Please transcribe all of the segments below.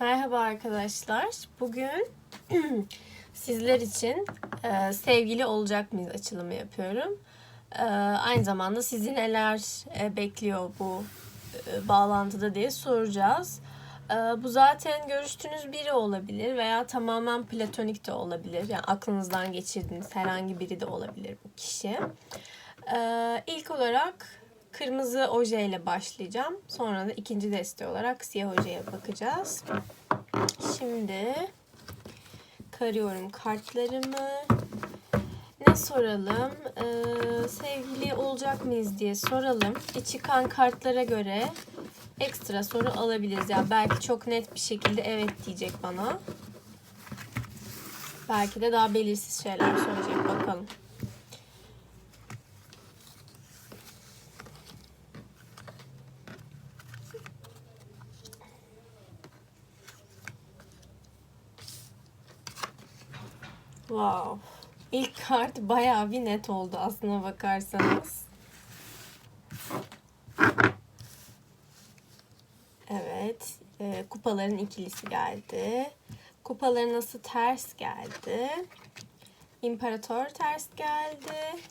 Merhaba arkadaşlar. Bugün sizler için e, sevgili olacak mıyız açılımı yapıyorum. E, aynı zamanda sizi neler e, bekliyor bu e, bağlantıda diye soracağız. E, bu zaten görüştüğünüz biri olabilir veya tamamen platonik de olabilir. Yani aklınızdan geçirdiğiniz herhangi biri de olabilir bu kişi. E, ilk olarak kırmızı oje ile başlayacağım. Sonra da ikinci deste olarak siyah ojeye bakacağız. Şimdi karıyorum kartlarımı. Ne soralım? Ee, sevgili olacak mıyız diye soralım. E, çıkan kartlara göre ekstra soru alabiliriz. Yani belki çok net bir şekilde evet diyecek bana. Belki de daha belirsiz şeyler söyleyecek. Bakalım. Wow. İlk kart bayağı bir net oldu aslına bakarsanız. Evet. e, kupaların ikilisi geldi. Kupaların nasıl ters geldi. İmparator ters geldi.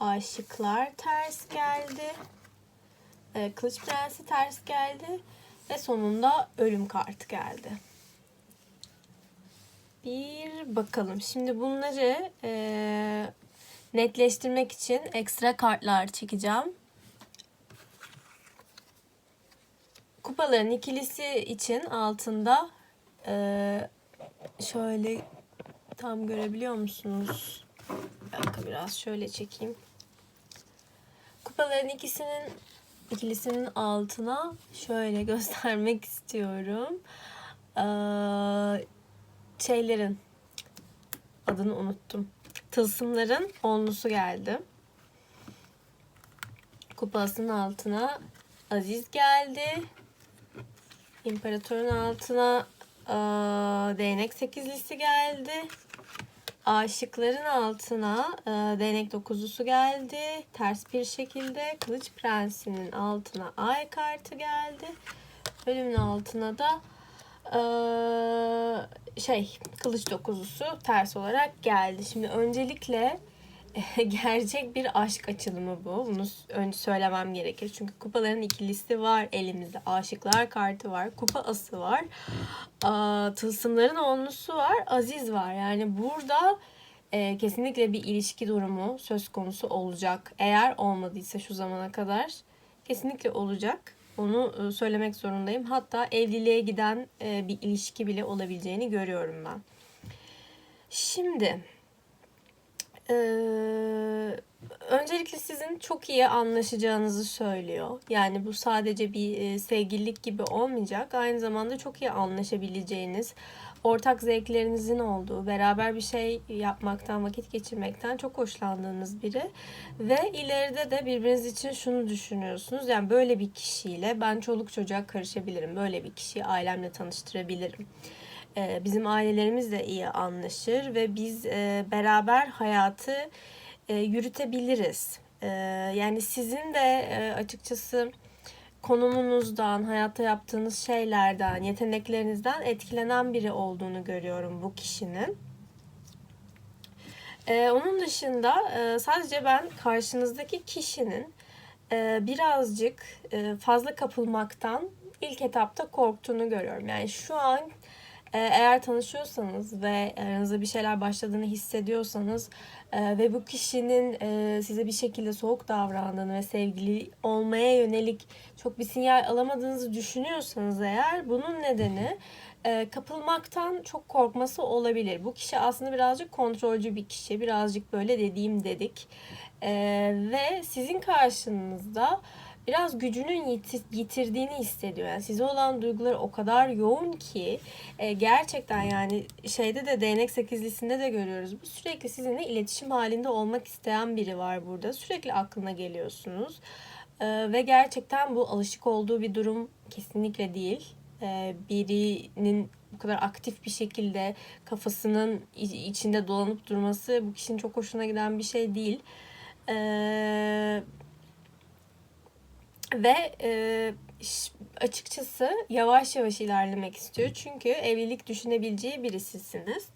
Aşıklar ters geldi. E, Kılıç Prensi ters geldi. Ve sonunda ölüm kartı geldi. Bir bakalım. Şimdi bunları e, netleştirmek için ekstra kartlar çekeceğim. Kupaların ikilisi için altında e, şöyle tam görebiliyor musunuz? Bir dakika biraz şöyle çekeyim. Kupaların ikisinin ikilisinin altına şöyle göstermek istiyorum. Ee, şeylerin adını unuttum. Tılsımların onlusu geldi. Kupasının altına Aziz geldi. İmparatorun altına aa, değnek sekizlisi geldi. Aşıkların altına e, değnek dokuzlusu geldi. Ters bir şekilde Kılıç Prensi'nin altına ay kartı geldi. Ölümün altına da ee, şey kılıç dokuzusu ters olarak geldi. Şimdi öncelikle gerçek bir aşk açılımı bu. Bunu önce söylemem gerekir. Çünkü kupaların ikilisi var elimizde. Aşıklar kartı var. Kupa ası var. Aa, tılsımların onlusu var. Aziz var. Yani burada e, kesinlikle bir ilişki durumu söz konusu olacak. Eğer olmadıysa şu zamana kadar kesinlikle olacak. Onu e, söylemek zorundayım. Hatta evliliğe giden e, bir ilişki bile olabileceğini görüyorum ben. Şimdi e, öncelikle sizin çok iyi anlaşacağınızı söylüyor. Yani bu sadece bir sevgililik gibi olmayacak. Aynı zamanda çok iyi anlaşabileceğiniz, ortak zevklerinizin olduğu, beraber bir şey yapmaktan, vakit geçirmekten çok hoşlandığınız biri ve ileride de birbiriniz için şunu düşünüyorsunuz. Yani böyle bir kişiyle ben çoluk çocuğa karışabilirim. Böyle bir kişiyi ailemle tanıştırabilirim. Bizim ailelerimiz de iyi anlaşır ve biz beraber hayatı yürütebiliriz. Yani sizin de açıkçası konumunuzdan, hayatta yaptığınız şeylerden, yeteneklerinizden etkilenen biri olduğunu görüyorum bu kişinin. Onun dışında e, sadece ben karşınızdaki kişinin e, birazcık e, fazla kapılmaktan ilk etapta korktuğunu görüyorum. Yani şu an e, eğer tanışıyorsanız ve aranızda bir şeyler başladığını hissediyorsanız e, ve bu kişinin e, size bir şekilde soğuk davrandığını ve sevgili olmaya yönelik çok bir sinyal alamadığınızı düşünüyorsanız eğer bunun nedeni kapılmaktan çok korkması olabilir. Bu kişi aslında birazcık kontrolcü bir kişi. Birazcık böyle dediğim dedik. ve sizin karşınızda biraz gücünün yitirdiğini hissediyor. Yani size olan duyguları o kadar yoğun ki e, gerçekten yani şeyde de değnek sekizlisinde de görüyoruz. Bu sürekli sizinle iletişim halinde olmak isteyen biri var burada. Sürekli aklına geliyorsunuz. E, ve gerçekten bu alışık olduğu bir durum kesinlikle değil. E, birinin bu kadar aktif bir şekilde kafasının içinde dolanıp durması bu kişinin çok hoşuna giden bir şey değil. Eee ve e, açıkçası yavaş yavaş ilerlemek istiyor. Çünkü evlilik düşünebileceği birisisiniz.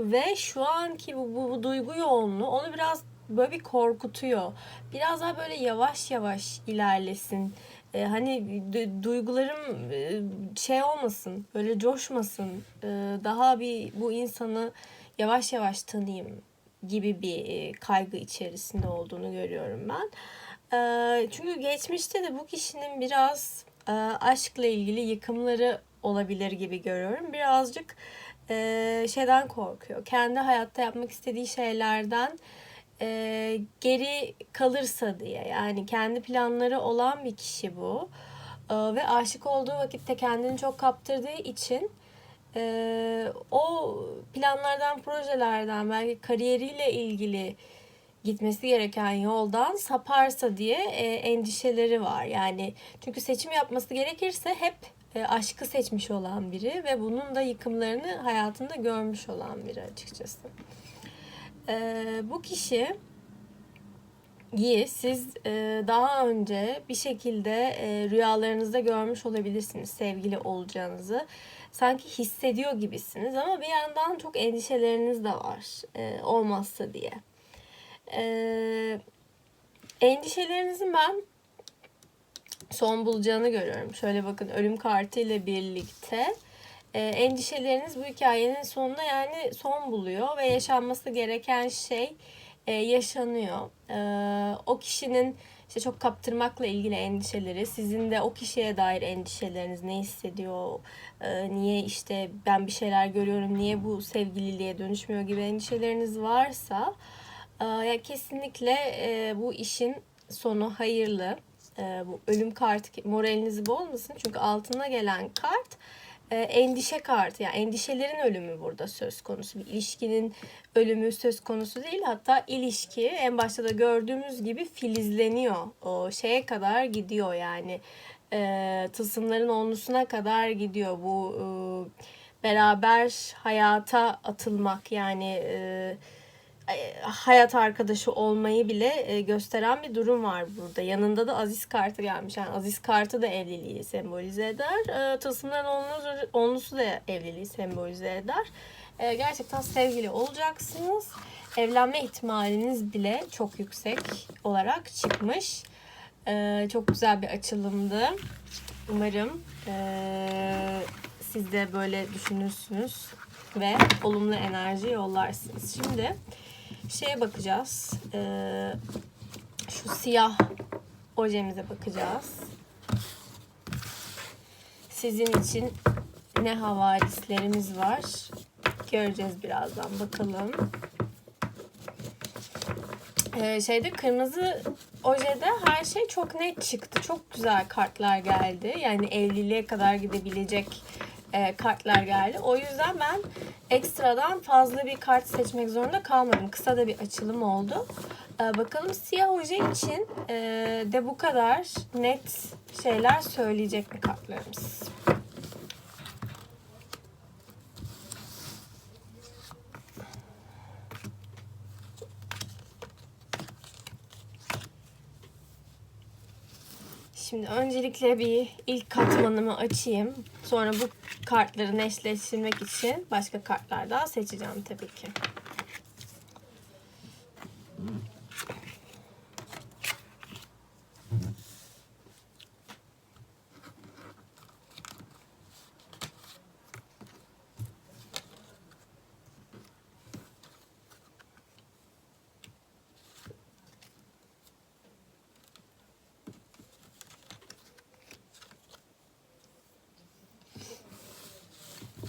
Ve şu anki bu, bu, bu duygu yoğunluğu onu biraz böyle bir korkutuyor. Biraz daha böyle yavaş yavaş ilerlesin. Ee, hani du- duygularım e, şey olmasın, böyle coşmasın. Ee, daha bir bu insanı yavaş yavaş tanıyayım gibi bir e, kaygı içerisinde olduğunu görüyorum ben. Ee, çünkü geçmişte de bu kişinin biraz e, aşkla ilgili yıkımları olabilir gibi görüyorum. Birazcık e, şeyden korkuyor. Kendi hayatta yapmak istediği şeylerden e, geri kalırsa diye. Yani kendi planları olan bir kişi bu. Ve aşık olduğu vakitte kendini çok kaptırdığı için o planlardan, projelerden, belki kariyeriyle ilgili gitmesi gereken yoldan saparsa diye e, endişeleri var. Yani çünkü seçim yapması gerekirse hep e, aşkı seçmiş olan biri ve bunun da yıkımlarını hayatında görmüş olan biri açıkçası. E, bu kişi iyi siz e, daha önce bir şekilde e, rüyalarınızda görmüş olabilirsiniz sevgili olacağınızı. Sanki hissediyor gibisiniz ama bir yandan çok endişeleriniz de var e, olmazsa diye. E, endişelerinizin ben son bulacağını görüyorum. Şöyle bakın ölüm kartı ile birlikte e, endişeleriniz bu hikayenin sonunda yani son buluyor ve yaşanması gereken şey e, yaşanıyor. E, o kişinin işte çok kaptırmakla ilgili endişeleri, sizin de o kişiye dair endişeleriniz ne hissediyor, e, niye işte ben bir şeyler görüyorum, niye bu sevgililiğe dönüşmüyor gibi endişeleriniz varsa e, ya kesinlikle e, bu işin sonu hayırlı. E, bu ölüm kartı moralinizi bozmasın çünkü altına gelen kart e, endişe kartı yani endişelerin ölümü burada söz konusu. Bir ilişkinin ölümü söz konusu değil. Hatta ilişki en başta da gördüğümüz gibi filizleniyor. O şeye kadar gidiyor yani. E, tılsımların onlusuna kadar gidiyor bu e, beraber hayata atılmak yani e, hayat arkadaşı olmayı bile e, gösteren bir durum var burada. Yanında da Aziz kartı gelmiş. Yani Aziz kartı da evliliği sembolize eder. E, Tılsımların onlusu, onlusu da evliliği sembolize eder. E, gerçekten sevgili olacaksınız. Evlenme ihtimaliniz bile çok yüksek olarak çıkmış. Çok güzel bir açılımdı. Umarım siz de böyle düşünürsünüz ve olumlu enerji yollarsınız. Şimdi şeye bakacağız. Ee, şu siyah ojemize bakacağız. Sizin için ne havadislerimiz var? Göreceğiz birazdan. Bakalım. Ee, şeyde kırmızı ojede her şey çok net çıktı. Çok güzel kartlar geldi. Yani evliliğe kadar gidebilecek e, kartlar geldi. O yüzden ben ekstradan fazla bir kart seçmek zorunda kalmadım. Kısa da bir açılım oldu. E, bakalım siyah oje için e, de bu kadar net şeyler söyleyecek mi kartlarımız? Şimdi öncelikle bir ilk katmanımı açayım. Sonra bu kartları eşleştirmek için başka kartlar daha seçeceğim tabii ki.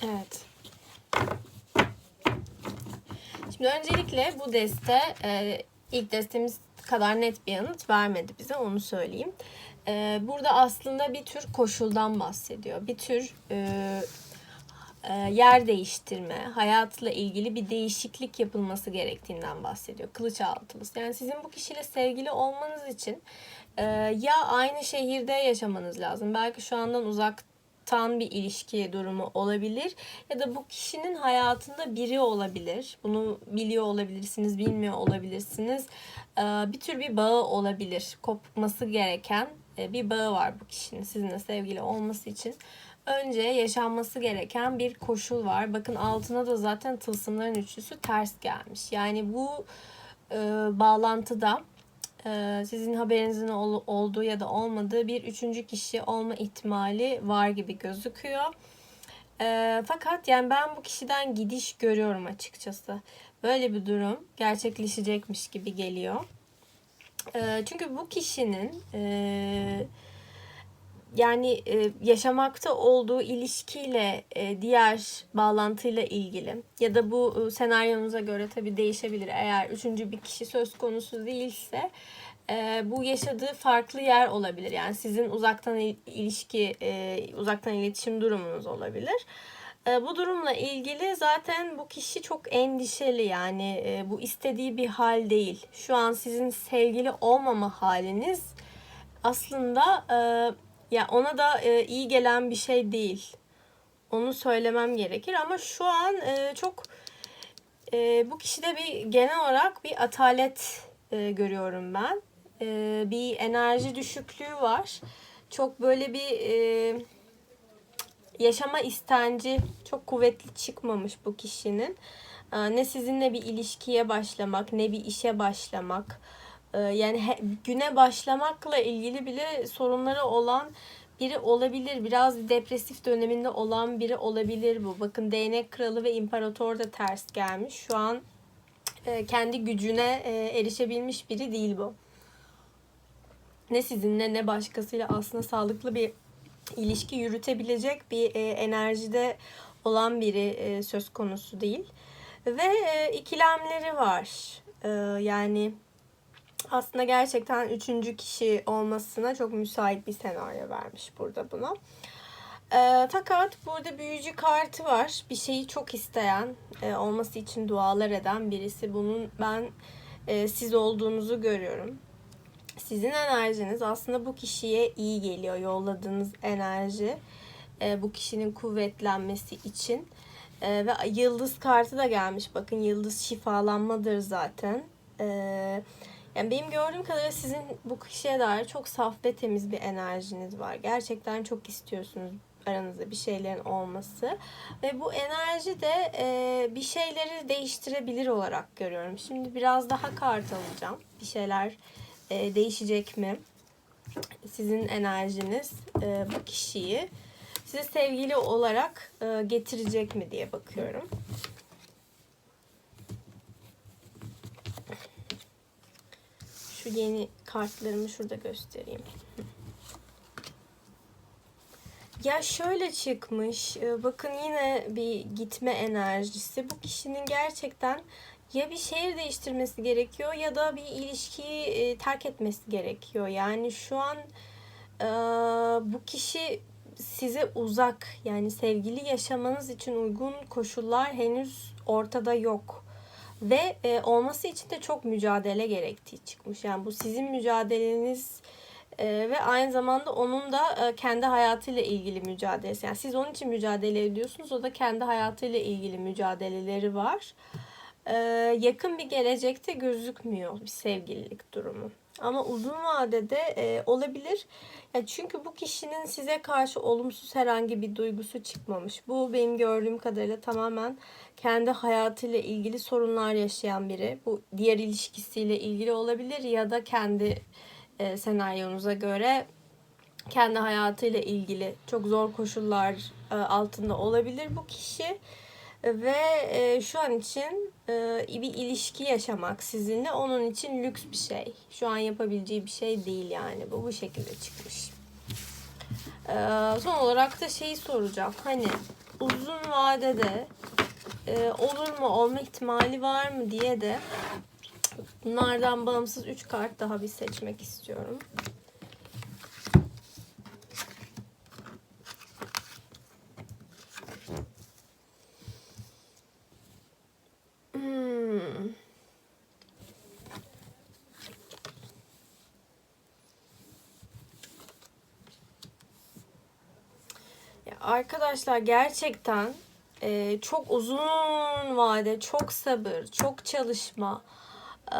Evet. Şimdi öncelikle bu deste e, ilk destemiz kadar net bir yanıt vermedi bize onu söyleyeyim. E, burada aslında bir tür koşuldan bahsediyor. Bir tür e, yer değiştirme, hayatla ilgili bir değişiklik yapılması gerektiğinden bahsediyor. Kılıç altılısı. Yani sizin bu kişiyle sevgili olmanız için ya aynı şehirde yaşamanız lazım. Belki şu andan uzak tan bir ilişki durumu olabilir ya da bu kişinin hayatında biri olabilir. Bunu biliyor olabilirsiniz, bilmiyor olabilirsiniz. Ee, bir tür bir bağı olabilir. Kopması gereken e, bir bağı var bu kişinin sizinle sevgili olması için. Önce yaşanması gereken bir koşul var. Bakın altına da zaten tılsımların üçlüsü ters gelmiş. Yani bu e, bağlantıda sizin haberinizin ol, olduğu ya da olmadığı bir üçüncü kişi olma ihtimali var gibi gözüküyor. E, fakat yani ben bu kişiden gidiş görüyorum açıkçası. Böyle bir durum gerçekleşecekmiş gibi geliyor. E, çünkü bu kişinin e, yani e, yaşamakta olduğu ilişkiyle e, diğer bağlantıyla ilgili ya da bu e, senaryonuza göre tabii değişebilir eğer üçüncü bir kişi söz konusu değilse e, bu yaşadığı farklı yer olabilir yani sizin uzaktan il- ilişki e, uzaktan iletişim durumunuz olabilir. E, bu durumla ilgili zaten bu kişi çok endişeli yani e, bu istediği bir hal değil. Şu an sizin sevgili olmama haliniz aslında e, ya ona da e, iyi gelen bir şey değil. Onu söylemem gerekir ama şu an e, çok e, bu kişide bir genel olarak bir atalet e, görüyorum ben. E, bir enerji düşüklüğü var. Çok böyle bir e, yaşama istenci çok kuvvetli çıkmamış bu kişinin. E, ne sizinle bir ilişkiye başlamak, ne bir işe başlamak. E, yani he, güne başlamakla ilgili bile sorunları olan biri olabilir. Biraz depresif döneminde olan biri olabilir bu. Bakın değnek kralı ve imparator da ters gelmiş. Şu an e, kendi gücüne e, erişebilmiş biri değil bu. Ne sizinle ne başkasıyla aslında sağlıklı bir ilişki yürütebilecek bir e, enerjide olan biri e, söz konusu değil. Ve e, ikilemleri var. E, yani aslında gerçekten üçüncü kişi olmasına çok müsait bir senaryo vermiş burada buna. E, fakat burada büyücü kartı var. Bir şeyi çok isteyen, e, olması için dualar eden birisi. Bunun ben e, siz olduğunuzu görüyorum. Sizin enerjiniz aslında bu kişiye iyi geliyor. Yolladığınız enerji e, bu kişinin kuvvetlenmesi için. E, ve yıldız kartı da gelmiş. Bakın yıldız şifalanmadır zaten. Eee yani benim gördüğüm kadarıyla sizin bu kişiye dair çok saf ve temiz bir enerjiniz var. Gerçekten çok istiyorsunuz aranızda bir şeylerin olması. Ve bu enerji de e, bir şeyleri değiştirebilir olarak görüyorum. Şimdi biraz daha kart alacağım. Bir şeyler e, değişecek mi? Sizin enerjiniz e, bu kişiyi size sevgili olarak e, getirecek mi diye bakıyorum. Şu yeni kartlarımı şurada göstereyim. Ya şöyle çıkmış. e, Bakın yine bir gitme enerjisi. Bu kişinin gerçekten ya bir şehir değiştirmesi gerekiyor ya da bir ilişkiyi e, terk etmesi gerekiyor. Yani şu an e, bu kişi size uzak. Yani sevgili yaşamanız için uygun koşullar henüz ortada yok. Ve e, olması için de çok mücadele gerektiği çıkmış. Yani bu sizin mücadeleniz e, ve aynı zamanda onun da e, kendi hayatıyla ilgili mücadelesi. Yani siz onun için mücadele ediyorsunuz. O da kendi hayatıyla ilgili mücadeleleri var. E, yakın bir gelecekte gözükmüyor bir sevgililik durumu. Ama uzun vadede e, olabilir. Ya çünkü bu kişinin size karşı olumsuz herhangi bir duygusu çıkmamış. Bu benim gördüğüm kadarıyla tamamen kendi hayatıyla ilgili sorunlar yaşayan biri. Bu diğer ilişkisiyle ilgili olabilir ya da kendi e, senaryonuza göre kendi hayatıyla ilgili çok zor koşullar e, altında olabilir bu kişi ve e, şu an için e, bir ilişki yaşamak sizinle onun için lüks bir şey. Şu an yapabileceği bir şey değil yani bu bu şekilde çıkmış. E, son olarak da şeyi soracağım. Hani uzun vadede e, olur mu olma ihtimali var mı diye de bunlardan bağımsız 3 kart daha bir seçmek istiyorum. Hmm. Ya arkadaşlar gerçekten e, çok uzun vade, çok sabır, çok çalışma e,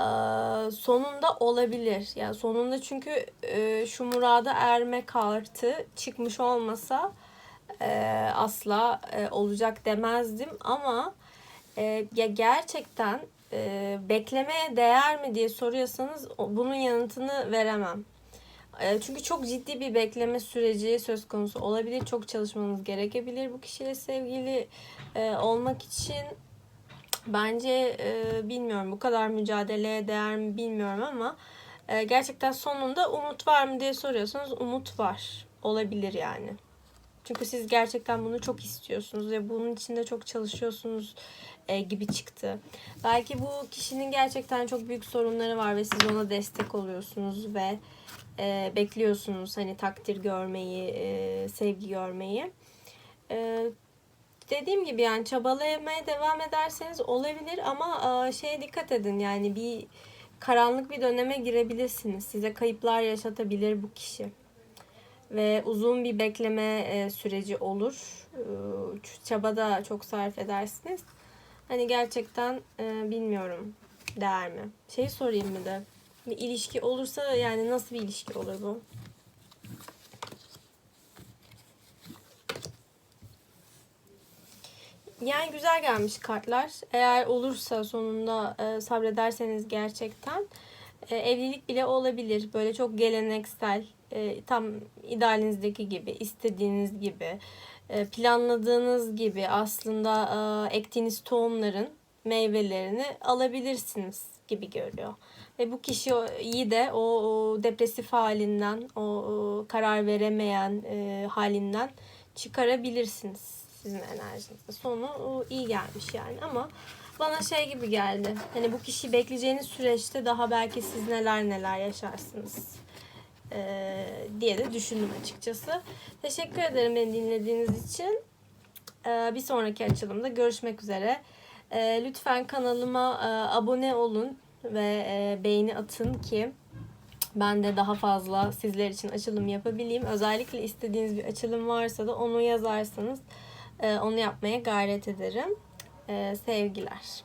sonunda olabilir. Yani sonunda çünkü e, şu murada erme kartı çıkmış olmasa e, asla e, olacak demezdim ama e, ya gerçekten e, beklemeye değer mi diye soruyorsanız bunun yanıtını veremem. E, Çünkü çok ciddi bir bekleme süreci söz konusu olabilir. Çok çalışmanız gerekebilir bu kişiyle sevgili e, olmak için. Bence e, bilmiyorum bu kadar mücadeleye değer mi bilmiyorum ama e, gerçekten sonunda umut var mı diye soruyorsanız umut var. Olabilir yani. Çünkü siz gerçekten bunu çok istiyorsunuz ve bunun için de çok çalışıyorsunuz gibi çıktı. Belki bu kişinin gerçekten çok büyük sorunları var ve siz ona destek oluyorsunuz ve e, bekliyorsunuz hani takdir görmeyi, e, sevgi görmeyi. E, dediğim gibi yani çabalamaya devam ederseniz olabilir ama e, şeye dikkat edin yani bir karanlık bir döneme girebilirsiniz. Size kayıplar yaşatabilir bu kişi ve uzun bir bekleme e, süreci olur. E, Çaba da çok sarf edersiniz. Hani gerçekten e, bilmiyorum değer mi? Şeyi sorayım bir de. Bir ilişki olursa yani nasıl bir ilişki olur bu? Yani güzel gelmiş kartlar. Eğer olursa sonunda e, sabrederseniz gerçekten e, evlilik bile olabilir. Böyle çok geleneksel, e, tam idealinizdeki gibi, istediğiniz gibi, e, planladığınız gibi aslında e, ektiğiniz tohumların meyvelerini alabilirsiniz gibi görüyor. Ve bu kişiyi de o, o depresif halinden, o, o karar veremeyen e, halinden çıkarabilirsiniz sizin enerjinizde. Sonu o, iyi gelmiş yani ama bana şey gibi geldi. Hani bu kişiyi bekleyeceğiniz süreçte daha belki siz neler neler yaşarsınız e, diye de düşündüm açıkçası. Teşekkür ederim beni dinlediğiniz için. E, bir sonraki açılımda görüşmek üzere. E, lütfen kanalıma e, abone olun ve e, beğeni atın ki ben de daha fazla sizler için açılım yapabileyim. Özellikle istediğiniz bir açılım varsa da onu yazarsanız e, onu yapmaya gayret ederim. E, sevgiler.